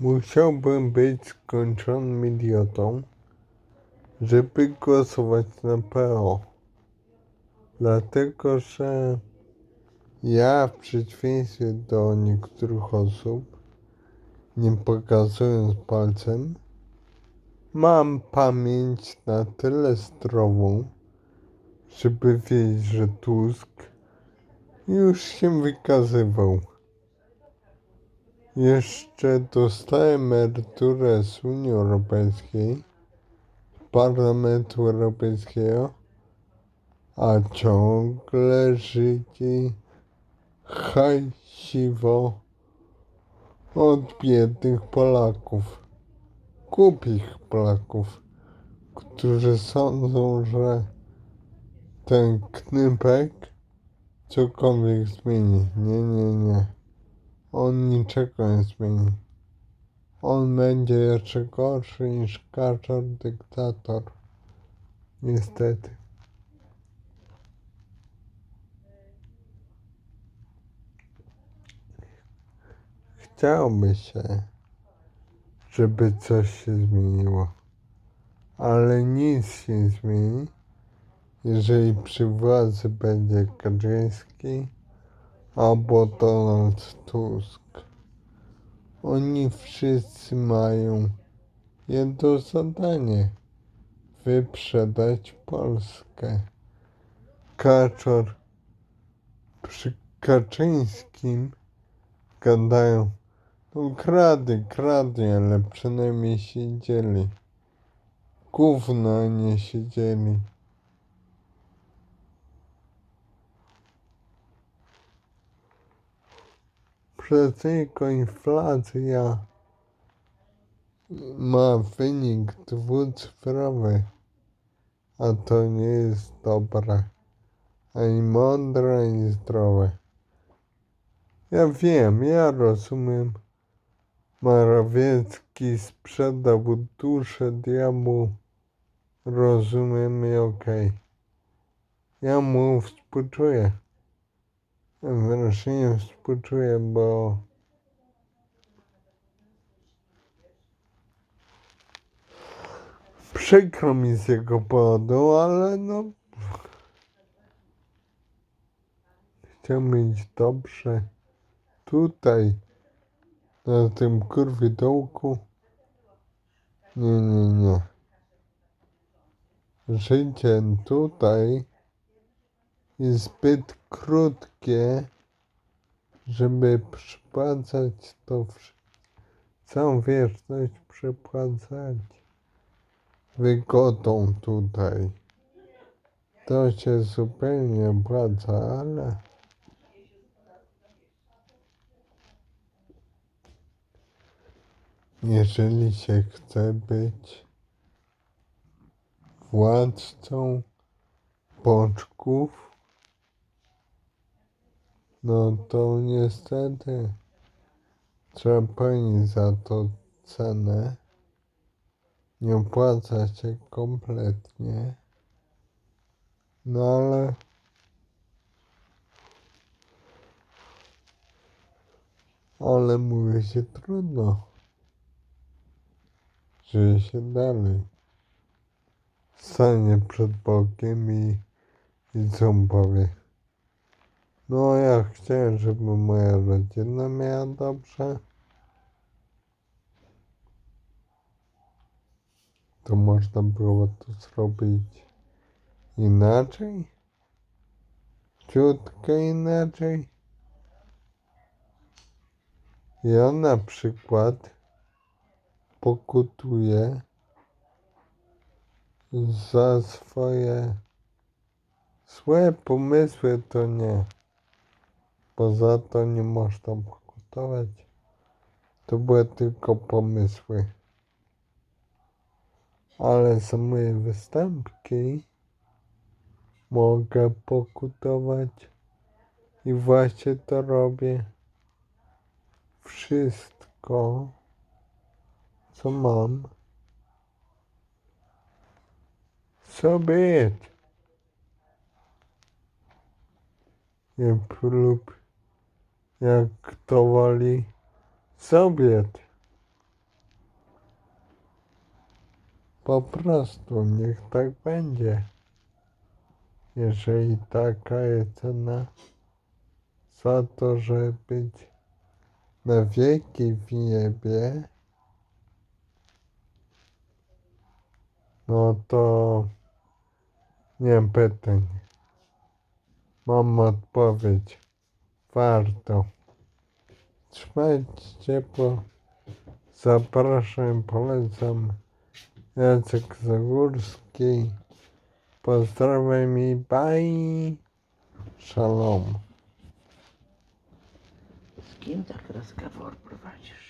Musiałbym być skończonym idiotą, żeby głosować na PO. Dlatego, że ja w przeciwieństwie do niektórych osób, nie pokazując palcem, mam pamięć na tyle zdrową, żeby wiedzieć, że Tusk już się wykazywał. Jeszcze dostałem emeryturę z Unii Europejskiej, z Parlamentu Europejskiego, a ciągle Żydzi hajsiwo od biednych Polaków, głupich Polaków, którzy sądzą, że ten knypek cokolwiek zmieni. Nie, nie, nie. On niczego nie zmieni. On będzie jeszcze gorszy niż kaczor dyktator. Niestety. Chciałoby się, żeby coś się zmieniło, ale nic się nie zmieni, jeżeli przy władzy będzie Kaczyński albo Donald Tusk. Oni wszyscy mają jedno zadanie wyprzedać Polskę. Kaczor przy Kaczyńskim gadają no krady, krady, ale przynajmniej siedzieli. Gówno nie siedzieli. Przez niego inflacja ma wynik dwucyfrowy, a to nie jest dobre, ani mądre, ani zdrowe. Ja wiem, ja rozumiem. Morawiecki sprzedał duszę diabłu. Rozumiem i okej. Ja mu współczuję. Wreszcie nie współczuję, bo przykro mi z jego powodu, ale no chciał mieć dobrze tutaj, na tym kurwie dołku. Nie, nie, nie. Życie tutaj zbyt krótkie, żeby przypłacać to. Całą wieczność przypłacać wygodą tutaj. To się zupełnie opłaca, ale jeżeli się chce być władcą boczków, no to niestety trzeba płacić za to cenę. Nie opłaca się kompletnie. No ale ale mówi się trudno. Żyje się dalej. Stanie przed Bogiem i, i co powie? No ja chciałem, żeby moja rodzina miała dobrze. To można było to zrobić inaczej? Ciutkę inaczej? Ja na przykład pokutuję za swoje złe pomysły, to nie. Poza to nie można pokutować. To były tylko pomysły. Ale za moje występki mogę pokutować i właśnie to robię. Wszystko, co mam, so be. Jak lub jak to woli Sowiet. Po prostu niech tak będzie. Jeżeli taka jest cena za to, żeby być na wieki w niebie, no to nie mam pytań. Mam odpowiedź warto. Trzymajcie ciepło. Zapraszam, polecam. Jacek Zagórski. Pozdrawiam i bye. Shalom. Z kim tak rozkawor prowadzisz?